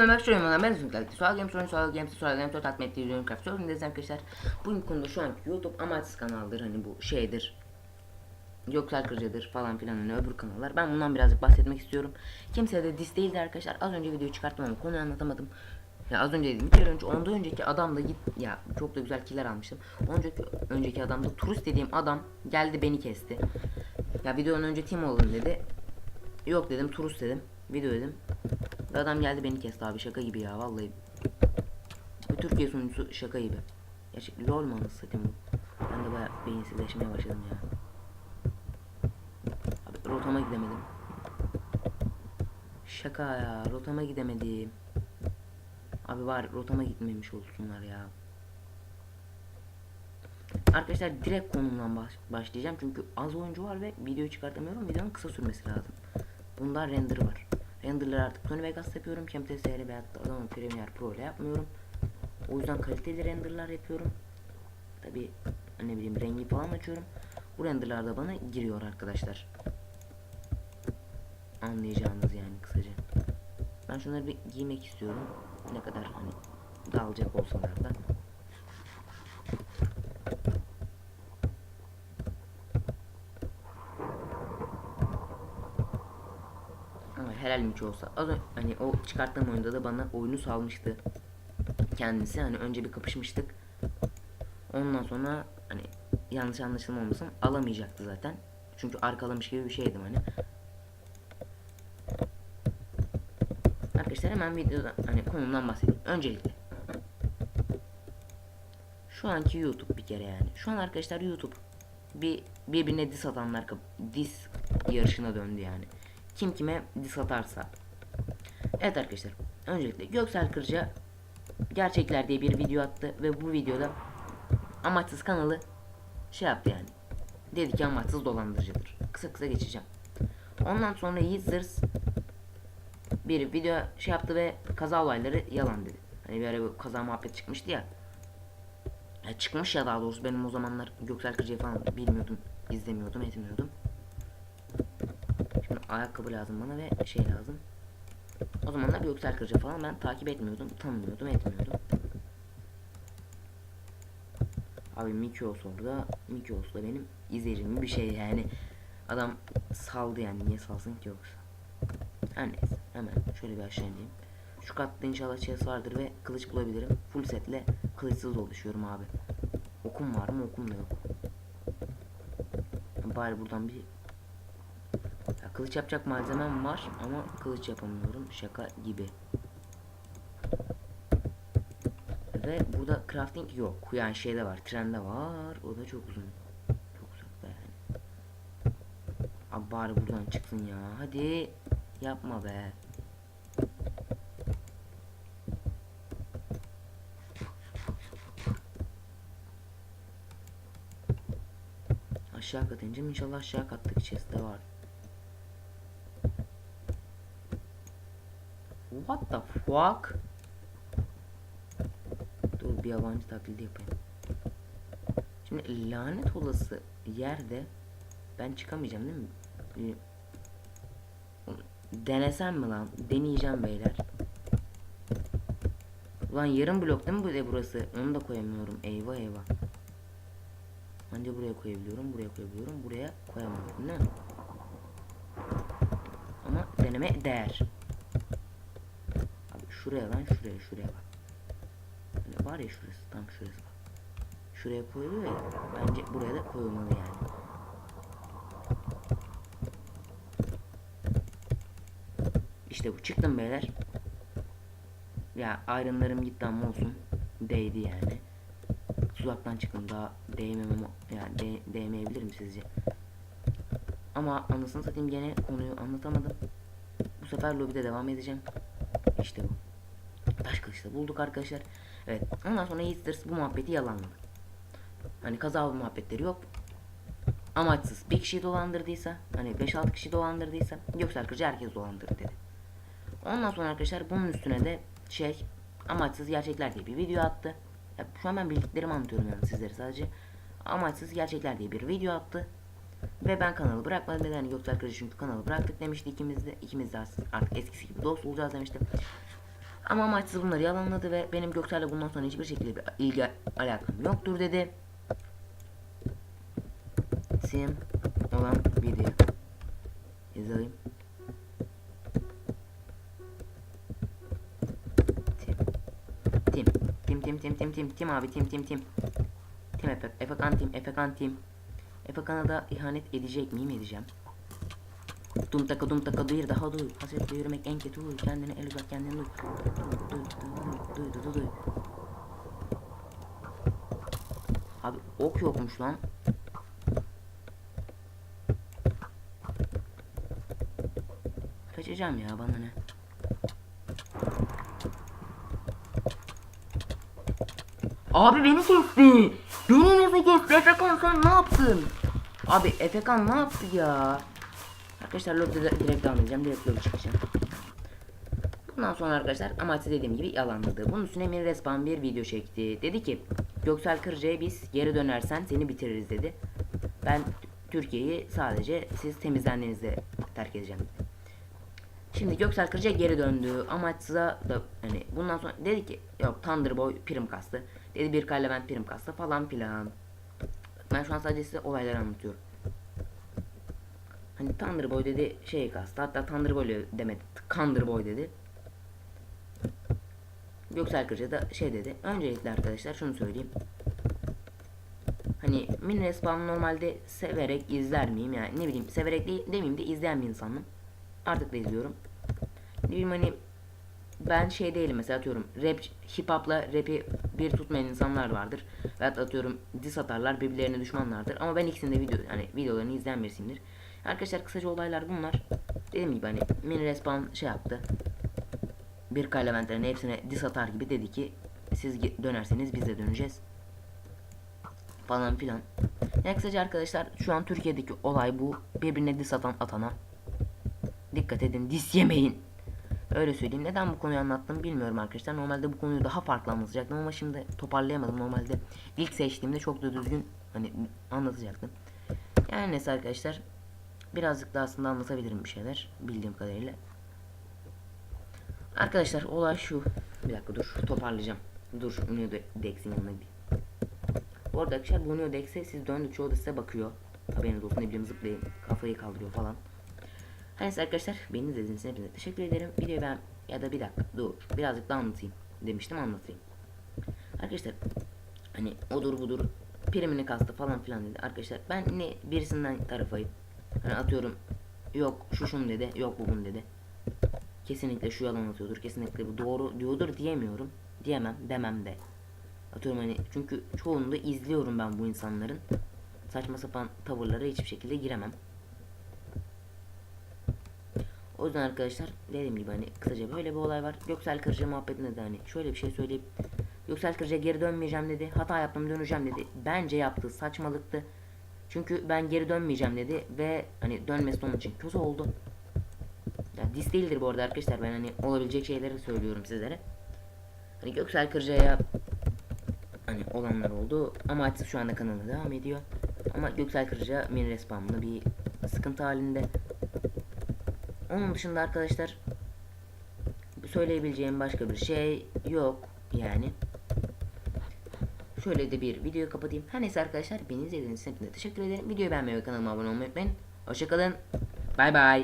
Demek istiyorum ona ben Zünkal. Sual Games oyun Sual Games'i Sual Games'i tatmin ettiği ürün craft. Sorun arkadaşlar. Bu konuda şu anki YouTube amaçsız kanaldır. Hani bu şeydir. Göksel Kırca'dır falan filan hani öbür kanallar. Ben bundan birazcık bahsetmek istiyorum. Kimse de dis değildi arkadaşlar. Az önce videoyu çıkarttım ama konuyu anlatamadım. Ya az önce dedim bir önce ondan önceki adam da git ya çok da güzel killer almıştım. Önceki önceki adam da turist dediğim adam geldi beni kesti. Ya videonun önce team olalım dedi. Yok dedim turist dedim. Video dedim. Adam geldi beni kesti abi şaka gibi ya vallahi. Bu Türkiye sunucusu şaka gibi. Gerçek lol mu anasını. Ben de baya beyinsizleşmeye başladım ya. Abi rotama gidemedim. Şaka ya rotama gidemedim. Abi var rotama gitmemiş olsunlar ya. Arkadaşlar direkt konumdan baş- başlayacağım çünkü az oyuncu var ve video çıkartamıyorum. Videonun kısa sürmesi lazım. Bunda render var. Renderları artık Tony Vegas yapıyorum. Camtasia ve hatta Adobe Premiere Pro ile yapmıyorum. O yüzden kaliteli renderlar yapıyorum. Tabi ne bileyim rengi falan açıyorum. Bu renderlar da bana giriyor arkadaşlar. Anlayacağınız yani kısaca. Ben şunları bir giymek istiyorum. Ne kadar hani dağılacak olsalar da. Helal mi olsa. Az hani o çıkarttığım oyunda da bana oyunu salmıştı. Kendisi hani önce bir kapışmıştık. Ondan sonra hani yanlış anlaşılma olmasın alamayacaktı zaten. Çünkü arkalamış gibi bir şeydim hani. Arkadaşlar hemen videoda hani konumdan bahsedeyim. Öncelikle şu anki YouTube bir kere yani. Şu an arkadaşlar YouTube bir birbirine diss atanlar diss yarışına döndü yani. Kim kime diss atarsa. Evet arkadaşlar. Öncelikle Göksel Kırca gerçekler diye bir video attı ve bu videoda amaçsız kanalı şey yaptı yani. Dedi ki amaçsız dolandırıcıdır. Kısa kısa geçeceğim. Ondan sonra Yiğit bir video şey yaptı ve kaza olayları yalan dedi. Hani bir ara bir kaza muhabbet çıkmıştı ya. ya. Çıkmış ya daha doğrusu benim o zamanlar Göksel Kırca'yı falan bilmiyordum, izlemiyordum, etmiyordum. Ayakkabı lazım bana ve şey lazım. O zamanlar Göksel Kırca falan ben takip etmiyordum, tanımıyordum, etmiyordum. Abi Mikios orada. Mikios da benim izleyicim bir şey yani. Adam saldı yani niye salsın ki yoksa. Her neyse hemen şöyle bir aşağı ineyim. Şu katta inşallah chest vardır ve kılıç bulabilirim. Full setle kılıçsız dolaşıyorum abi. Okum var mı? Okum da yok. Bari buradan bir kılıç yapacak malzemem var ama kılıç yapamıyorum. Şaka gibi. Ve burada crafting yok. Yani şeyde var. Trende var. O da çok uzun. Çok uzakta yani. Abi bari buradan çıksın ya. Hadi. Yapma be. Aşağı kat ineceğim. İnşallah aşağı kattaki chest'te var. What the fuck? Dur bir yabancı taklidi yapayım. Şimdi lanet olası yerde ben çıkamayacağım değil mi? Bir- Denesem mi lan? Deneyeceğim beyler. Ulan yarım blok değil mi bu de burası? Onu da koyamıyorum. Eyvah eyvah. Anca buraya koyabiliyorum, buraya koyabiliyorum, buraya koyamıyorum değil? Ama deneme değer. Şuraya lan, şuraya, şuraya bak. Böyle var ya şurası, tam şurası bak. Şuraya koyuluyor ya, bence buraya da koyulmalı yani. İşte bu çıktım beyler. Ya ayrımlarım gitti ama olsun. Değdi yani. Tuzaktan çıktım daha değmemem yani de, değmeyebilirim sizce. Ama anasını satayım gene konuyu anlatamadım. Bu sefer lobide devam edeceğim. İşte bu. Kılıçta bulduk arkadaşlar. Evet. Ondan sonra Easters bu muhabbeti yalanladı. Hani kaza muhabbetleri yok. Amaçsız bir kişiyi dolandırdıysa, hani 5-6 kişi dolandırdıysa Göksel Kırcı herkes dolandırdı dedi. Ondan sonra arkadaşlar bunun üstüne de şey amaçsız gerçekler diye bir video attı. Ya şu an ben bildiklerimi anlatıyorum yani sizlere sadece. Amaçsız gerçekler diye bir video attı. Ve ben kanalı bırakmadım dedi. Hani Göksel Kırcı çünkü kanalı bıraktık demişti ikimiz de. İkimiz de artık eskisi gibi dost olacağız demişti. Ama amaçsız bunları yalanladı ve benim Göksel'le bundan sonra hiçbir şekilde bir ilgi alakam yoktur dedi. Sim olan video. Yazayım. Tim. Tim. Tim tim tim tim tim abi tim tim tim. Tim Efe, Efekan tim Efekan tim. Efekan'a da ihanet edecek miyim edeceğim. Dum taka dum taka bir daha duy. Hasretle yürümek en kötü huy. Kendine el uzat kendini. Duy duy duy duy duy duy. Abi ok yokmuş lan. Kaçacağım ya bana ne. Abi beni kesti. Beni nasıl kesti? Efekan sen ne yaptın? Abi Efekan ne yaptı ya? Arkadaşlar lobide direkt devam. Direkt lobi çıkacağım. Bundan sonra arkadaşlar amaçlı dediğim gibi yalanladı. Bunun üstüne Mir Respawn bir video çekti. Dedi ki Göksel Kırca'ya biz geri dönersen seni bitiririz dedi. Ben Türkiye'yi sadece siz temizlendiğinizde terk edeceğim dedi. Şimdi Göksel Kırca geri döndü. Amaçsıza da hani bundan sonra dedi ki yok Thunderboy prim kastı. Dedi bir Levent prim kastı falan filan. Ben şu an sadece size olayları anlatıyorum. Hani Thunderboy dedi şey kastı. Hatta Thunderboy demedi. Thunderboy dedi. Göksel Kırca da şey dedi. Öncelikle arkadaşlar şunu söyleyeyim. Hani mini respawn normalde severek izler miyim yani ne bileyim severek değil demeyeyim de izleyen bir insanım. Artık da izliyorum. Ne bileyim hani ben şey değilim mesela atıyorum rap hip hop'la rap'i bir tutmayan insanlar vardır. Veyahut atıyorum diss atarlar birbirlerine düşmanlardır. Ama ben ikisini de video hani videolarını izleyen birisiyimdir. Arkadaşlar kısaca olaylar bunlar. Dediğim gibi hani mini respawn şey yaptı. Bir Leventlerin hepsine diss atar gibi dedi ki siz dönerseniz biz de döneceğiz. Falan filan. Yani kısaca arkadaşlar şu an Türkiye'deki olay bu. Birbirine diss atan atana. Dikkat edin dis yemeyin. Öyle söyleyeyim. Neden bu konuyu anlattım bilmiyorum arkadaşlar. Normalde bu konuyu daha farklı anlatacaktım ama şimdi toparlayamadım. Normalde ilk seçtiğimde çok da düzgün hani anlatacaktım. Yani neyse arkadaşlar. Birazcık da aslında anlatabilirim bir şeyler bildiğim kadarıyla. Arkadaşlar olay şu. Bir dakika dur toparlayacağım. Dur Unio Dex'in yanına bir. Bu arada arkadaşlar bu Unio Dex'e siz döndükçe o da size bakıyor. Haberiniz olsun ne bileyim zıplayın kafayı kaldırıyor falan. Her neyse arkadaşlar beni izlediğiniz için hepinize teşekkür ederim. Videoyu ben ya da bir dakika dur birazcık daha anlatayım demiştim anlatayım. Arkadaşlar hani odur budur primini kastı falan filan dedi. Arkadaşlar ben ne birisinden tarafayım. Hani atıyorum yok şu şunu dedi yok bu bunu dedi. Kesinlikle şu yalan atıyordur kesinlikle bu doğru diyordur diyemiyorum. Diyemem demem de. Atıyorum hani çünkü çoğunu da izliyorum ben bu insanların. Saçma sapan tavırlara hiçbir şekilde giremem. O yüzden arkadaşlar dediğim gibi hani kısaca böyle bir olay var. Göksel Kırca muhabbetinde de hani şöyle bir şey söyleyip Göksel Kırca geri dönmeyeceğim dedi. Hata yaptım döneceğim dedi. Bence yaptığı saçmalıktı. Çünkü ben geri dönmeyeceğim dedi ve hani dönmesi onun için kötü oldu. Yani dis değildir bu arada arkadaşlar ben hani olabilecek şeyleri söylüyorum sizlere. Hani Göksel Kırca'ya hani olanlar oldu ama artık şu anda kanalı devam ediyor. Ama Göksel Kırca mini respawn'lı bir sıkıntı halinde. Onun dışında arkadaşlar söyleyebileceğim başka bir şey yok yani. Şöyle de bir video kapatayım. Her neyse arkadaşlar beni izlediğiniz için teşekkür ederim. Videoyu beğenmeyi ve kanalıma abone olmayı unutmayın. Hoşçakalın. Bay bay.